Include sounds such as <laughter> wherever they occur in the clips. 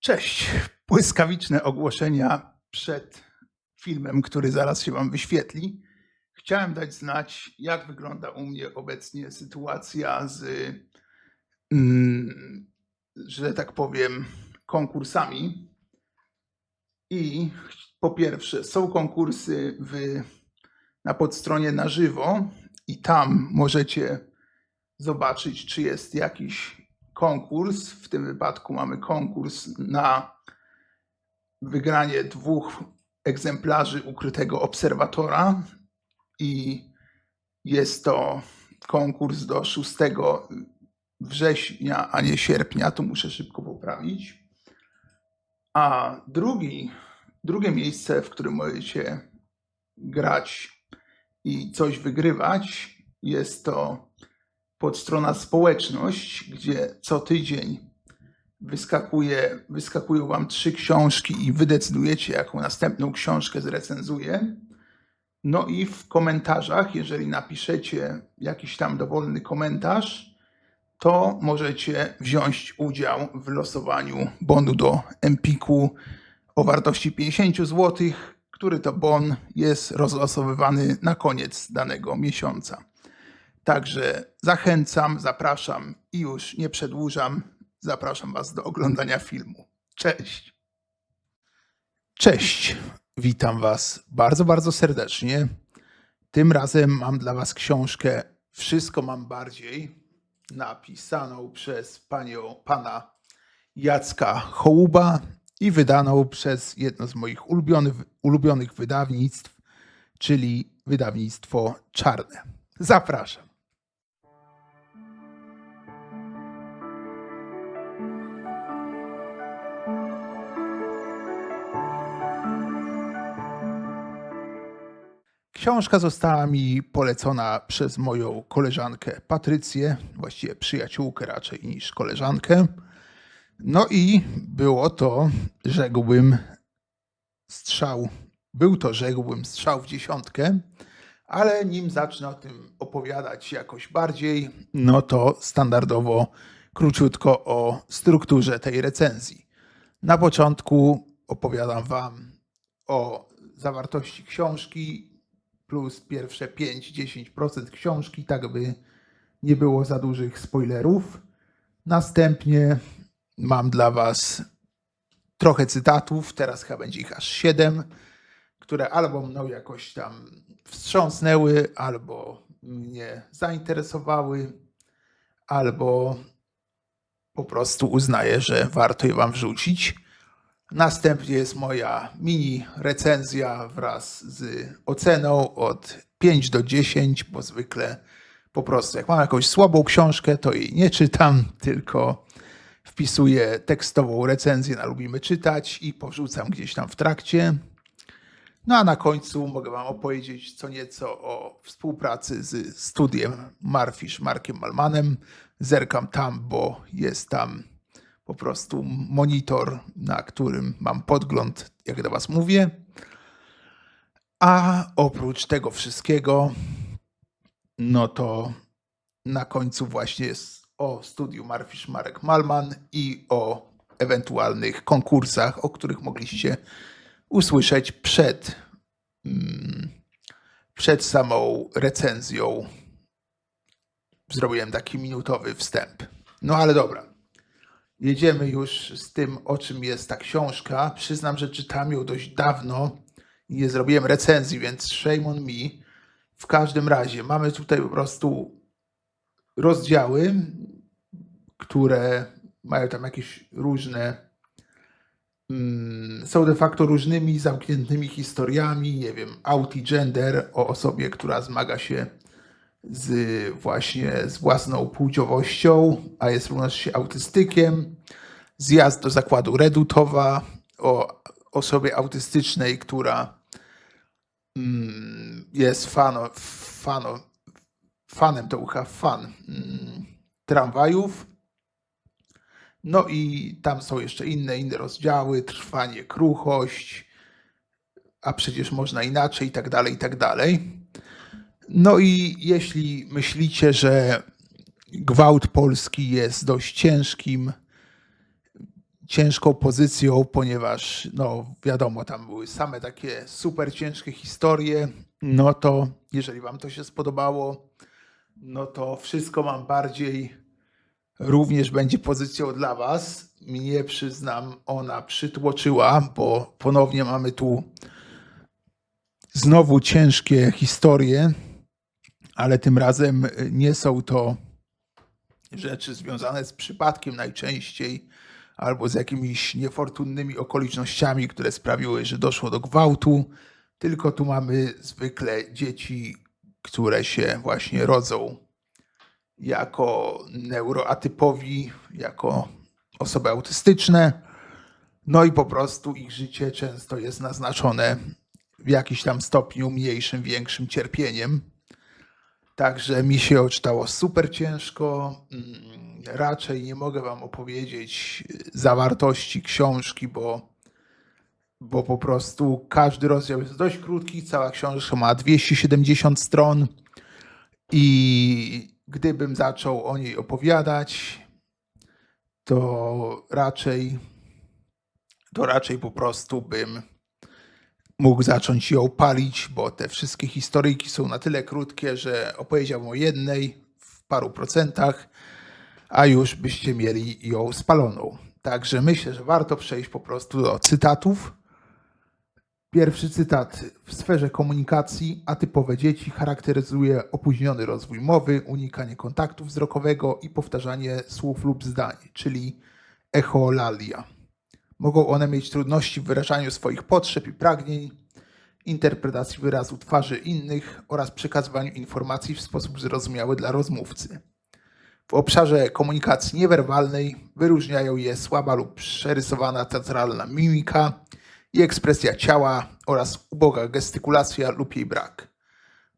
Cześć. Błyskawiczne ogłoszenia przed filmem, który zaraz się Wam wyświetli. Chciałem dać znać, jak wygląda u mnie obecnie sytuacja z, mm, że tak powiem, konkursami. I po pierwsze, są konkursy w, na podstronie na żywo, i tam możecie zobaczyć, czy jest jakiś konkurs. W tym wypadku mamy konkurs na wygranie dwóch egzemplarzy ukrytego obserwatora i jest to konkurs do 6 września, a nie sierpnia. Tu muszę szybko poprawić. A drugi, drugie miejsce, w którym możecie grać i coś wygrywać, jest to podstrona społeczność, gdzie co tydzień wyskakuje, wyskakują wam trzy książki i wy decydujecie, jaką następną książkę zrecenzuję. No i w komentarzach, jeżeli napiszecie jakiś tam dowolny komentarz, to możecie wziąć udział w losowaniu bonu do Empiku o wartości 50 zł, który to bon jest rozlosowywany na koniec danego miesiąca. Także zachęcam, zapraszam i już nie przedłużam. Zapraszam Was do oglądania filmu. Cześć. Cześć. Witam Was bardzo, bardzo serdecznie. Tym razem mam dla Was książkę Wszystko mam bardziej, napisaną przez panią, pana Jacka Hołuba i wydaną przez jedno z moich ulubionych, ulubionych wydawnictw, czyli wydawnictwo Czarne. Zapraszam. Książka została mi polecona przez moją koleżankę Patrycję, właściwie przyjaciółkę raczej niż koleżankę. No i było to, rzekłbym, strzał. Był to, rzekłbym, strzał w dziesiątkę, ale nim zacznę o tym opowiadać jakoś bardziej, no to standardowo króciutko o strukturze tej recenzji. Na początku opowiadam Wam o zawartości książki plus pierwsze 5-10% książki, tak by nie było za dużych spoilerów. Następnie mam dla Was trochę cytatów, teraz chyba będzie ich aż 7, które albo mną jakoś tam wstrząsnęły, albo mnie zainteresowały, albo po prostu uznaję, że warto je Wam wrzucić. Następnie jest moja mini recenzja wraz z oceną od 5 do 10, bo zwykle po prostu jak mam jakąś słabą książkę, to jej nie czytam, <laughs> tylko wpisuję tekstową recenzję na Lubimy Czytać i powrzucam gdzieś tam w trakcie. No a na końcu mogę Wam opowiedzieć co nieco o współpracy z studiem Marfisz Markiem Malmanem. Zerkam tam, bo jest tam po prostu monitor, na którym mam podgląd, jak do Was mówię. A oprócz tego wszystkiego, no to na końcu właśnie jest o studiu Marfisz Marek Malman i o ewentualnych konkursach, o których mogliście usłyszeć przed, mm, przed samą recenzją. Zrobiłem taki minutowy wstęp. No ale dobra. Jedziemy już z tym, o czym jest ta książka. Przyznam, że czytam ją dość dawno i nie zrobiłem recenzji, więc shame on me. W każdym razie mamy tutaj po prostu rozdziały, które mają tam jakieś różne, mm, są de facto różnymi zamkniętymi historiami, nie wiem, autigender o osobie, która zmaga się z właśnie z własną płciowością, a jest również autystykiem. Zjazd do zakładu Redutowa o osobie autystycznej, która mm, jest fano, fano, fanem, to ucha fan mm, tramwajów. No i tam są jeszcze inne, inne rozdziały, trwanie, kruchość, a przecież można inaczej i tak dalej, i tak dalej. No i jeśli myślicie, że gwałt polski jest dość ciężkim, ciężką pozycją, ponieważ, no wiadomo, tam były same takie super ciężkie historie. No to jeżeli Wam to się spodobało, no to wszystko mam bardziej również będzie pozycją dla Was. Mnie przyznam, ona przytłoczyła, bo ponownie mamy tu znowu ciężkie historie, ale tym razem nie są to rzeczy związane z przypadkiem najczęściej albo z jakimiś niefortunnymi okolicznościami, które sprawiły, że doszło do gwałtu, tylko tu mamy zwykle dzieci, które się właśnie rodzą jako neuroatypowi, jako osoby autystyczne. No i po prostu ich życie często jest naznaczone w jakiś tam stopniu mniejszym, większym cierpieniem. Także mi się odczytało super ciężko. Mm, Raczej nie mogę Wam opowiedzieć zawartości książki, bo, bo po prostu każdy rozdział jest dość krótki. Cała książka ma 270 stron. I gdybym zaczął o niej opowiadać, to raczej, to raczej po prostu bym mógł zacząć ją palić, bo te wszystkie historyjki są na tyle krótkie, że opowiedziałbym o jednej w paru procentach, a już byście mieli ją spaloną. Także myślę, że warto przejść po prostu do cytatów. Pierwszy cytat. W sferze komunikacji atypowe dzieci charakteryzuje opóźniony rozwój mowy, unikanie kontaktu wzrokowego i powtarzanie słów lub zdań, czyli echolalia. Mogą one mieć trudności w wyrażaniu swoich potrzeb i pragnień, interpretacji wyrazu twarzy innych oraz przekazywaniu informacji w sposób zrozumiały dla rozmówcy. W obszarze komunikacji niewerbalnej wyróżniają je słaba lub przerysowana teatralna mimika i ekspresja ciała oraz uboga gestykulacja lub jej brak.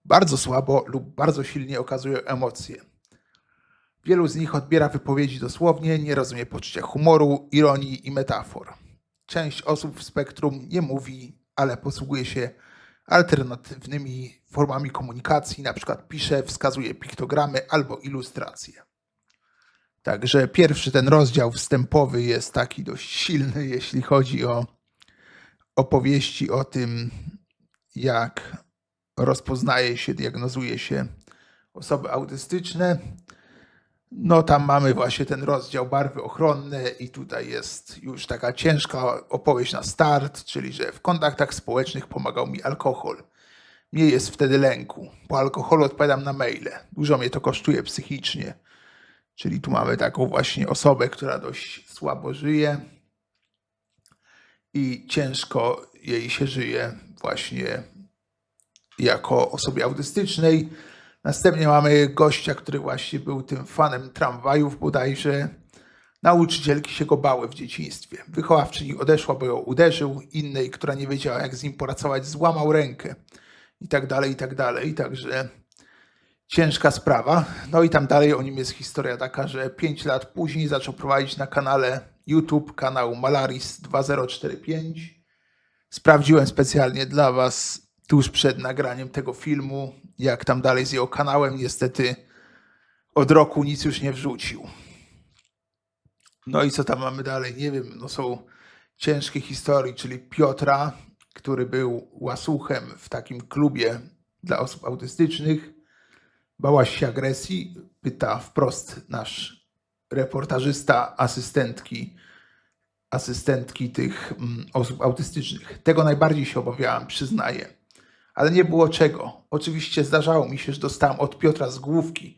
Bardzo słabo lub bardzo silnie okazują emocje. Wielu z nich odbiera wypowiedzi dosłownie, nie rozumie poczucia humoru, ironii i metafor. Część osób w spektrum nie mówi, ale posługuje się alternatywnymi formami komunikacji, na przykład pisze, wskazuje piktogramy albo ilustracje. Także pierwszy ten rozdział wstępowy jest taki dość silny, jeśli chodzi o opowieści o tym, jak rozpoznaje się, diagnozuje się osoby autystyczne. No tam mamy właśnie ten rozdział barwy ochronne i tutaj jest już taka ciężka opowieść na start, czyli że w kontaktach społecznych pomagał mi alkohol. Mnie jest wtedy lęku. Po alkoholu odpowiadam na maile. Dużo mnie to kosztuje psychicznie. Czyli tu mamy taką właśnie osobę, która dość słabo żyje i ciężko jej się żyje właśnie jako osobie autystycznej. Następnie mamy gościa, który właśnie był tym fanem tramwajów bodajże. Nauczycielki się go bały w dzieciństwie. Wychowawczyni odeszła, bo ją uderzył. Innej, która nie wiedziała, jak z nim pracować, złamał rękę. I tak dalej, i tak dalej. Także ciężka sprawa. No i tam dalej o nim jest historia taka, że 5 lat później zaczął prowadzić na kanale YouTube kanał Malaris 2045. Sprawdziłem specjalnie dla Was tuż przed nagraniem tego filmu, jak tam dalej z jego kanałem. Niestety od roku nic już nie wrzucił. No i co tam mamy dalej? Nie wiem, no są ciężkie historie, czyli Piotra, który był łasuchem w takim klubie dla osób autystycznych. Bałaś się agresji? Pyta wprost nasz reportażysta, asystentki, asystentki tych mm, osób autystycznych. Tego najbardziej się obawiałam, przyznaję. Ale nie było czego. Oczywiście zdarzało mi się, że dostałam od Piotra z główki.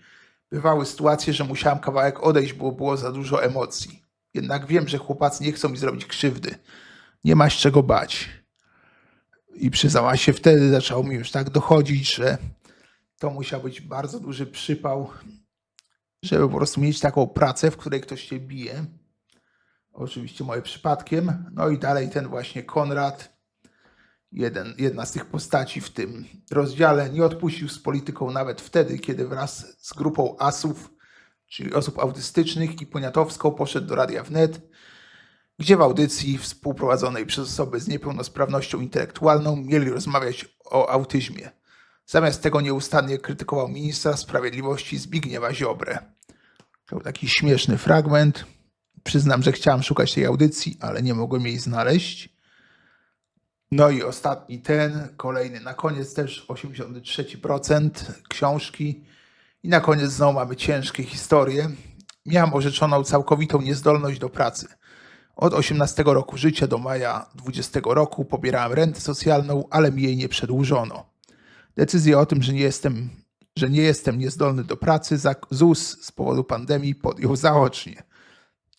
Bywały sytuacje, że musiałam kawałek odejść, bo było za dużo emocji. Jednak wiem, że chłopacy nie chcą mi zrobić krzywdy. Nie ma z czego bać. I przyznała się wtedy, zaczęło mi już tak dochodzić, że to musiał być bardzo duży przypał, żeby po prostu mieć taką pracę, w której ktoś się bije. Oczywiście moje przypadkiem. No i dalej ten właśnie Konrad, jeden, jedna z tych postaci w tym rozdziale, nie odpuścił z polityką nawet wtedy, kiedy wraz z grupą asów, czyli osób autystycznych i poniatowską poszedł do Radia Wnet, gdzie w audycji współprowadzonej przez osoby z niepełnosprawnością intelektualną mieli rozmawiać o autyzmie. Zamiast tego nieustannie krytykował ministra sprawiedliwości Zbigniewa Ziobrę. To był taki śmieszny fragment. Przyznam, że chciałem szukać tej audycji, ale nie mogłem jej znaleźć. No i ostatni ten, kolejny na koniec też 83% książki. I na koniec znowu mamy ciężkie historie. Miałem orzeczoną całkowitą niezdolność do pracy. Od 18 roku życia do maja 20 roku pobierałem rentę socjalną, ale mi jej nie przedłużono. Decyzję o tym, że nie jestem, że nie jestem niezdolny do pracy, ZUS z powodu pandemii podjął zaocznie.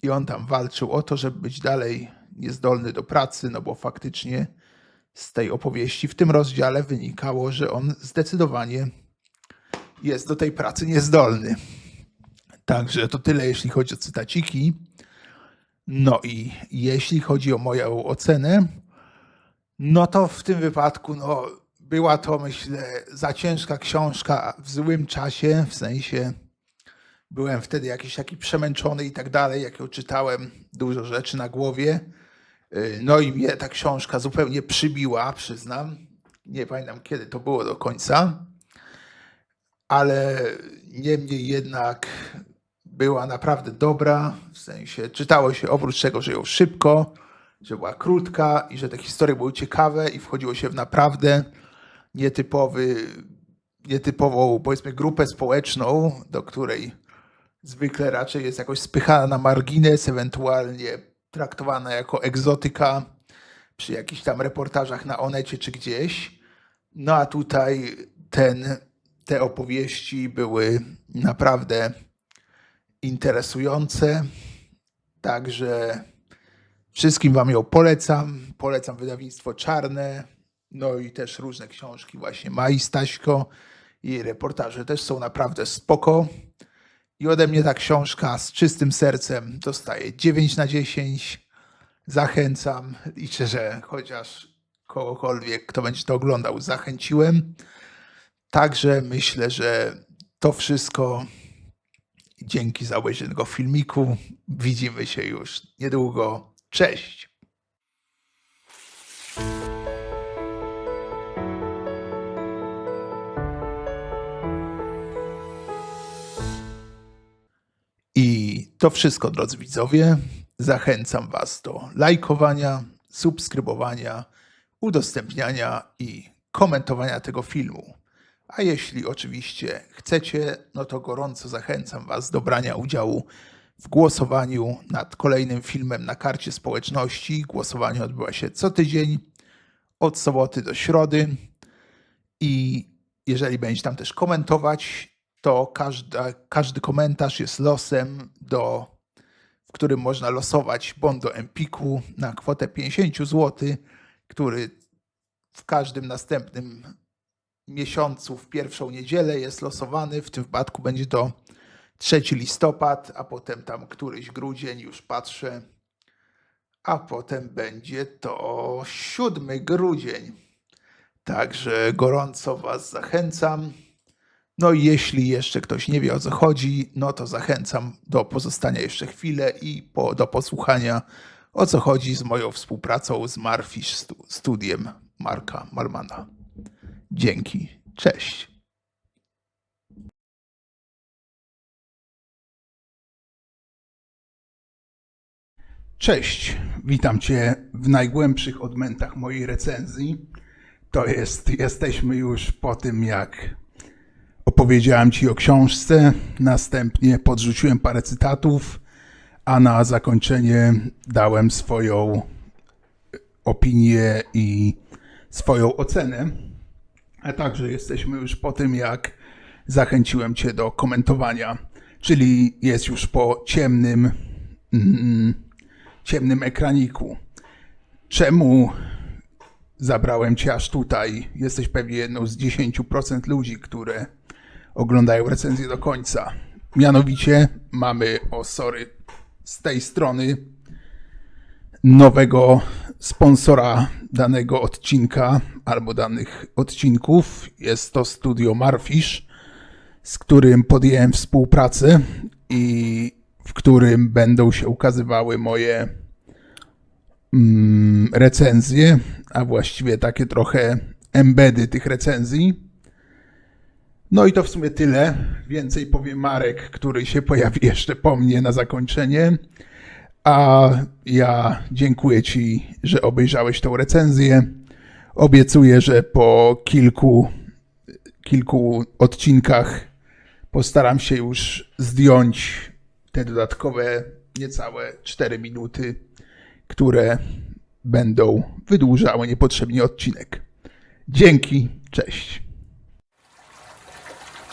I on tam walczył o to, żeby być dalej niezdolny do pracy, no bo faktycznie z tej opowieści w tym rozdziale wynikało, że on zdecydowanie jest do tej pracy niezdolny. Także to tyle, jeśli chodzi o cytaciki. No i jeśli chodzi o moją ocenę, no to w tym wypadku no, była to, myślę, za ciężka książka w złym czasie, w sensie byłem wtedy jakiś taki przemęczony i tak dalej, jak ją czytałem, dużo rzeczy na głowie. Yy, No i mnie ta książka zupełnie przybiła, przyznam. Nie pamiętam, kiedy to było do końca, ale niemniej jednak była naprawdę dobra, w sensie czytało się oprócz tego, że ją szybko, że była krótka i że te historie były ciekawe i wchodziło się w naprawdę nietypowy, nietypową, powiedzmy, grupę społeczną, do której zwykle raczej jest jakoś spychana na margines, ewentualnie traktowana jako egzotyka przy jakichś tam reportażach na Onecie czy gdzieś. No a tutaj ten, te opowieści były naprawdę interesujące. Także wszystkim Wam ją polecam. Polecam wydawnictwo Czarne. No i też różne książki właśnie Mai Staśko. Jej reportaże też są naprawdę spoko. I ode mnie ta książka z czystym sercem dostaje 9 na 10. Zachęcam. Liczę, że chociaż kogokolwiek, kto będzie to oglądał, zachęciłem. Także myślę, że to wszystko. Dzięki za obejrzenie tego filmiku. Widzimy się już niedługo. Cześć! To wszystko, drodzy widzowie. Zachęcam Was do lajkowania, subskrybowania, udostępniania i komentowania tego filmu. A jeśli oczywiście chcecie, no to gorąco zachęcam Was do brania udziału w głosowaniu nad kolejnym filmem na karcie społeczności. Głosowanie odbywa się co tydzień od soboty do środy. I jeżeli będzie tam też komentować, to każda, każdy komentarz jest losem, do, w którym można losować bon do Empiku na kwotę 50 zł, który w każdym następnym miesiącu w pierwszą niedzielę jest losowany. W tym wypadku będzie to 3 listopad, a potem tam któryś grudzień, już patrzę, a potem będzie to 7 grudzień. Także gorąco Was zachęcam. No i jeśli jeszcze ktoś nie wie o co chodzi, no to zachęcam do pozostania jeszcze chwilę i po, do posłuchania o co chodzi z moją współpracą z Marfish stu, studiem Marka Malmana. Dzięki. Cześć. Cześć, witam Cię w najgłębszych odmętach mojej recenzji. To jest, jesteśmy już po tym, jak opowiedziałem Ci o książce, następnie podrzuciłem parę cytatów, a na zakończenie dałem swoją opinię i swoją ocenę. A także jesteśmy już po tym, jak zachęciłem Cię do komentowania, czyli jest już po ciemnym, mm, ciemnym ekraniku. Czemu zabrałem Cię aż tutaj? Jesteś pewnie jedną z 10% ludzi, które oglądają recenzję do końca. Mianowicie mamy, o sorry, z tej strony nowego sponsora danego odcinka albo danych odcinków. Jest to studio Marfish, z którym podjąłem współpracę i w którym będą się ukazywały moje mm, recenzje, a właściwie takie trochę embedy tych recenzji. No i to w sumie tyle. Więcej powie Marek, który się pojawi jeszcze po mnie na zakończenie. A ja dziękuję Ci, że obejrzałeś tą recenzję. Obiecuję, że po kilku, kilku odcinkach postaram się już zdjąć te dodatkowe niecałe 4 minuty, które będą wydłużały niepotrzebnie odcinek. Dzięki, cześć.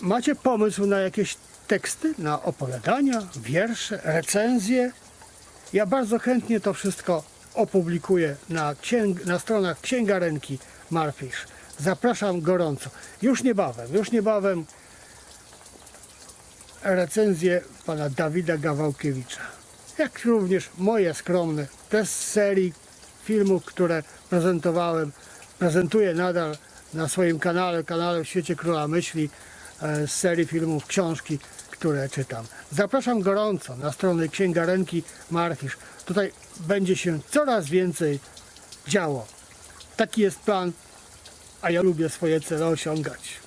Macie pomysł na jakieś teksty, na opowiadania, wiersze, recenzje? Ja bardzo chętnie to wszystko opublikuję na, księg, na stronach księgarenki Marfisz. Zapraszam gorąco. Już niebawem, już niebawem recenzje pana Dawida Gawałkiewicza. Jak również moje skromne, te z serii filmów, które prezentowałem, prezentuję nadal na swoim kanale, kanale w świecie Króla Myśli, z serii filmów, książki, które czytam. Zapraszam gorąco na stronę księgarenki Marfisz. Tutaj będzie się coraz więcej działo. Taki jest plan, a ja lubię swoje cele osiągać.